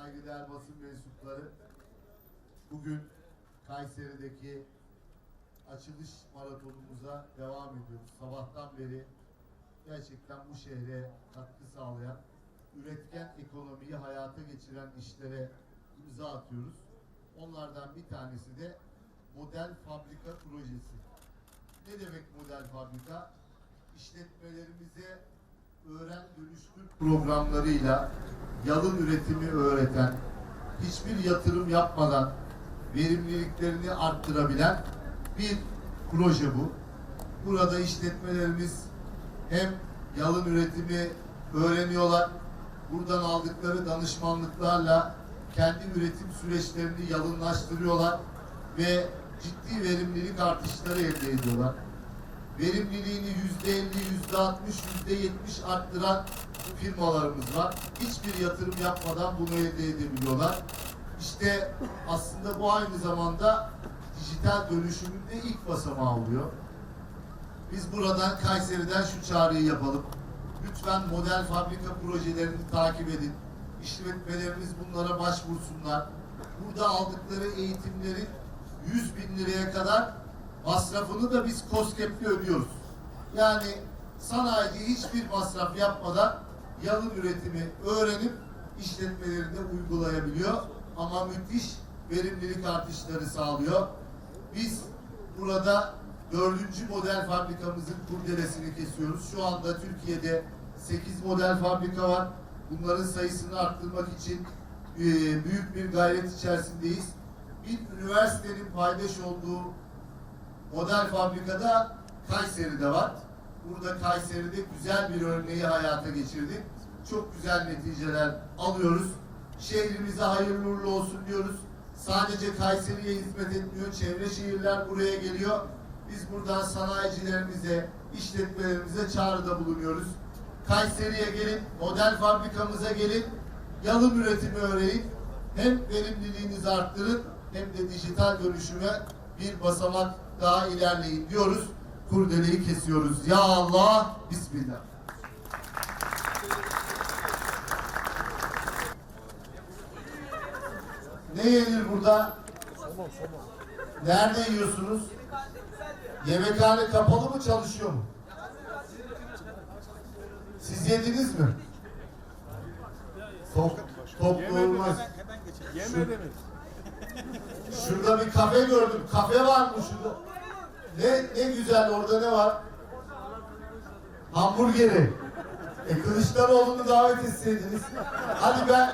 saygıdeğer basın mensupları, bugün Kayseri'deki açılış maratonumuza devam ediyoruz. Sabahtan beri gerçekten bu şehre katkı sağlayan, üretken ekonomiyi hayata geçiren işlere imza atıyoruz. Onlardan bir tanesi de model fabrika projesi. Ne demek model fabrika? İşletmelerimize öğren dönüştür programlarıyla yalın üretimi öğreten, hiçbir yatırım yapmadan verimliliklerini arttırabilen bir proje bu. Burada işletmelerimiz hem yalın üretimi öğreniyorlar, buradan aldıkları danışmanlıklarla kendi üretim süreçlerini yalınlaştırıyorlar ve ciddi verimlilik artışları elde ediyorlar verimliliğini yüzde elli, yüzde altmış, yüzde yetmiş arttıran firmalarımız var. Hiçbir yatırım yapmadan bunu elde edebiliyorlar. İşte aslında bu aynı zamanda dijital dönüşümün de ilk basamağı oluyor. Biz buradan Kayseri'den şu çağrıyı yapalım. Lütfen model fabrika projelerini takip edin. İşletmelerimiz bunlara başvursunlar. Burada aldıkları eğitimlerin 100 bin liraya kadar masrafını da biz COSGAP'te ödüyoruz. Yani sanayici hiçbir masraf yapmadan yalın üretimi öğrenip işletmelerinde uygulayabiliyor. Ama müthiş verimlilik artışları sağlıyor. Biz burada dördüncü model fabrikamızın kurdelesini kesiyoruz. Şu anda Türkiye'de 8 model fabrika var. Bunların sayısını arttırmak için e, büyük bir gayret içerisindeyiz. Bir üniversitenin paydaş olduğu model fabrikada Kayseri'de var. Burada Kayseri'de güzel bir örneği hayata geçirdik. Çok güzel neticeler alıyoruz. Şehrimize hayırlı uğurlu olsun diyoruz. Sadece Kayseri'ye hizmet etmiyor. Çevre şehirler buraya geliyor. Biz buradan sanayicilerimize, işletmelerimize çağrıda bulunuyoruz. Kayseri'ye gelin, model fabrikamıza gelin, yalın üretimi öğrenin. Hem verimliliğinizi arttırın hem de dijital dönüşüme bir basamak daha ilerleyin diyoruz. Kurdeleyi kesiyoruz. Ya Allah, Bismillah. Ne yenir burada? Nerede yiyorsunuz? Yemekhane kapalı mı çalışıyor mu? Siz yediniz mi? Top, toplu olmaz. Yemediniz. Şurada bir kafe gördüm. Kafe var mı şurada? Ne ne güzel orada ne var? Hamburgeri. E Kılıçdaroğlu'nu davet etseydiniz. Hadi ben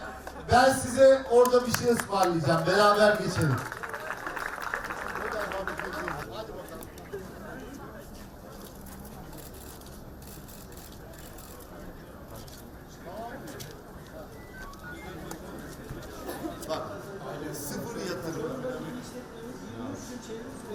ben size orada bir şey ısmarlayacağım. Beraber geçelim.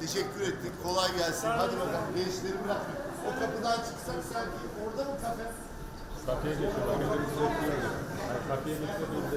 Teşekkür ettik. Kolay gelsin. Hadi bakalım. Gençleri bırak. O kapıdan çıksak sanki orada mı kafe? Kapıya geçiyorlar. Kapıya geçiyoruz.